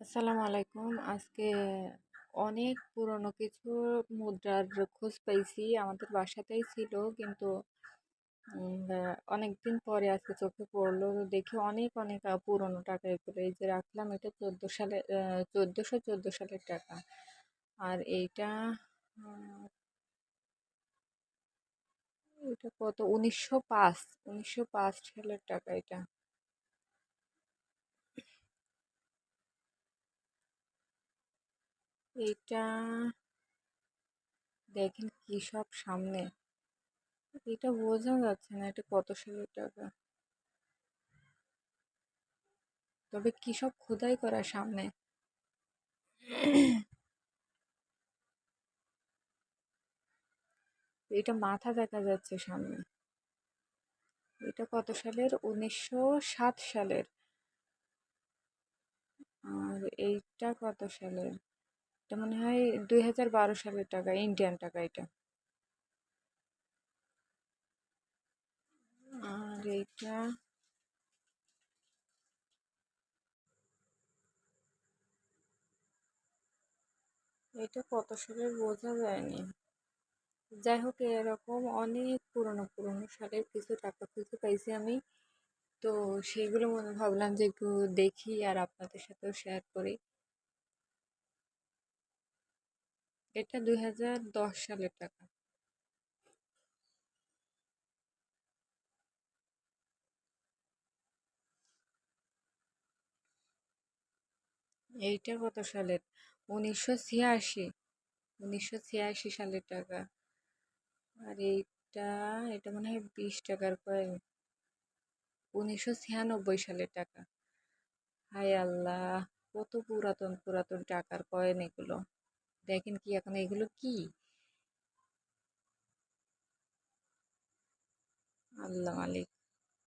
আসসালামু আলাইকুম। আজকে অনেক পুরনো কিছু মুদ্রার খোঁজ পাইছি আমাদের বাসাতেই ছিল কিন্তু অনেক দিন পরে আজকে চোখে পড়ল দেখে অনেক অনেক পুরনো টাকা এগুলো। এই যে রাখলাম এটা চোদ্দ সালে চোদ্দোশো চোদ্দ সালের টাকা। আর এইটা এটা কত? উনিশশো পাঁচ উনিশশো পাঁচ সালের টাকা এটা। এইটা দেখেন কি সব সামনে। এটা বোঝা যাচ্ছে না এটা কত সালের টাকা। তবে কি সব খোদাই করা সামনে? এটা মাথা দেখা যাচ্ছে সামনে। এটা কত সালের? উনিশশো সাত সালের। আর এইটা কত সালের? এটা মনে হয় দুই হাজার বারো সালের টাকা, ইন্ডিয়ান টাকা এটা। আর এইটা এটা কত সালের বোঝা যায়নি। যাই হোক, এরকম অনেক পুরনো পুরনো সালের কিছু টাকা খুঁজে পাইছি আমি। তো সেইগুলো মনে ভাবলাম যে একটু দেখি আর আপনাদের সাথেও শেয়ার করি। এটা দুই হাজার দশ সালের টাকা। এইটা কত সালের, উনিশশো ছিয়াশি উনিশশো ছিয়াশি সালের টাকা। আর এইটা, এটা মনে হয় বিশ টাকার কয়েন উনিশশো ছিয়ানব্বই সালের টাকা। হায় আল্লাহ, কত পুরাতন পুরাতন টাকার কয়েন এগুলো। দেখেন কি এখন এগুলো কি আল্লাহ মালিক